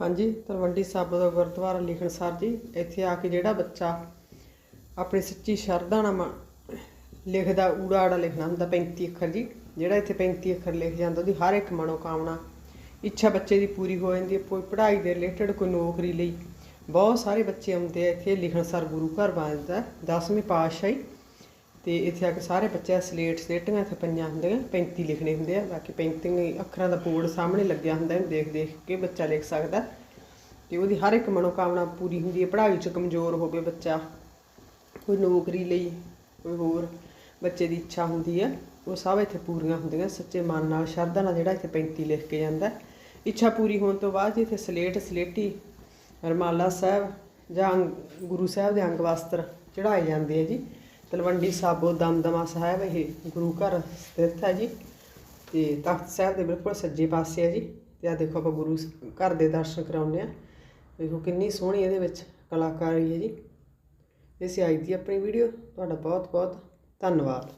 ਹਾਂਜੀ, ਤਲਵੰਡੀ ਸਾਬੋ ਦਾ ਗੁਰਦੁਆਰਾ ਲਿਖਣ ਸਰ ਜੀ, ਇੱਥੇ ਆ ਕੇ ਜਿਹੜਾ ਬੱਚਾ ਆਪਣੀ ਸੱਚੀ ਸ਼ਰਧਾ ਨਾਲ ਮ- ਲਿਖਦਾ, ਊੜਾ ਆੜਾ ਲਿਖਣਾ ਹੁੰਦਾ 35 ਅੱਖਰ ਜੀ, ਜਿਹੜਾ ਇੱਥੇ 35 ਅੱਖਰ ਲਿਖ ਜਾਂਦਾ, ਉਹਦੀ ਹਰ ਇੱਕ ਮਨੋਕਾਮਨਾ, ਇੱਛਾ ਬੱਚੇ ਦੀ ਪੂਰੀ ਹੋ ਜਾਂਦੀ ਹੈ, ਕੋਈ ਪੜ੍ਹਾਈ ਦੇ ਰਿਲੇਟਡ, ਕੋਈ ਨੌਕਰੀ ਲਈ। ਬਹੁਤ ਸਾਰੇ ਬੱਚੇ ਆਉਂਦੇ ਆ ਇੱਥੇ, ਲਿਖਣ ਸਰ ਗੁਰੂ ਘਰ ਬਣਦਾ 10ਵੀਂ ਪਾਤਸ਼ਾਹੀ ਤੇ ਇੱਥੇ ਆ ਕੇ ਸਾਰੇ ਬੱਚੇ ਸਲੇਟ ਸਲੇਟੀਆਂ ਇੱਥੇ ਪਈਆਂ ਹੁੰਦੀਆਂ 35 ਲਿਖਣੇ ਹੁੰਦੇ ਆ, ਬਾਕੀ 35 ਅੱਖਰਾਂ ਦਾ ਬੋਰਡ ਸਾਹਮਣੇ ਲੱਗਿਆ ਹੁੰਦਾ ਇਹਨੂੰ ਦੇਖ ਦੇਖ ਕੇ ਬੱਚਾ ਲਿਖ ਸਕਦਾ। ਤੇ ਉਹਦੀ ਹਰ ਇੱਕ ਮਨੋਕਾਮਨਾ ਪੂਰੀ ਹੁੰਦੀ ਹੈ, ਪੜ੍ਹਾਈ 'ਚ ਕਮਜ਼ੋਰ ਹੋਵੇ ਬੱਚਾ, ਕੋਈ ਨੌਕਰੀ ਲਈ ਕੋਈ ਹੋਰ ਬੱਚੇ ਦੀ ਇੱਛਾ ਹੁੰਦੀ ਹੈ, ਉਹ ਸਭ ਇੱਥੇ ਪੂਰੀਆਂ ਹੁੰਦੀਆਂ, ਸੱਚੇ ਮਨ ਨਾਲ, ਸ਼ਰਧਾ ਨਾਲ ਜਿਹੜਾ ਇੱਥੇ 35 ਲਿਖ ਕੇ ਜਾਂਦਾ ਇੱਛਾ ਪੂਰੀ ਹੋਣ ਤੋਂ ਬਾਅਦ ਜੀ ਇੱਥੇ ਸਲੇਟ ਸਲੇਟੀ, ਰਮਾਲਾ ਸਾਹਿਬ ਜਾਂ ਅੰਗ- ਗੁਰੂ ਸਾਹਿਬ ਦੇ ਅੰਗ ਵਸਤਰ ਚੜਾਏ ਜਾਂਦੇ ਆ ਜੀ। ਤਲਵੰਡੀ ਸਾਬੋ ਦਮਦਮਾ ਸਾਹਿਬ, ਇਹ ਗੁਰੂ ਘਰ ਸਥਿਤ ਹੈ ਜੀ। ਤੇ ਤਖਤ ਸਾਹਿਬ ਦੇ ਬਿਲਕੁਲ ਸੱਜੇ ਪਾਸੇ ਹੈ ਜੀ। ਤੇ ਆ ਦੇਖੋ ਆਪਾਂ ਗੁਰੂ ਘਰ ਦੇ ਦਰਸ਼ਨ ਕਰਾਉਂਦੇ ਆ ਦੇਖੋ ਕਿੰਨੀ ਸੋਹਣੀ ਇਹਦੇ ਵਿੱਚ ਕਲਾਕਾਰੀ ਹੈ ਜੀ। ਇਹ ਆਈ ਦੀ ਆਪਣੀ ਵੀਡੀਓ। ਤੁਹਾਡਾ ਬਹੁਤ ਬਹੁਤ ਧੰਨਵਾਦ।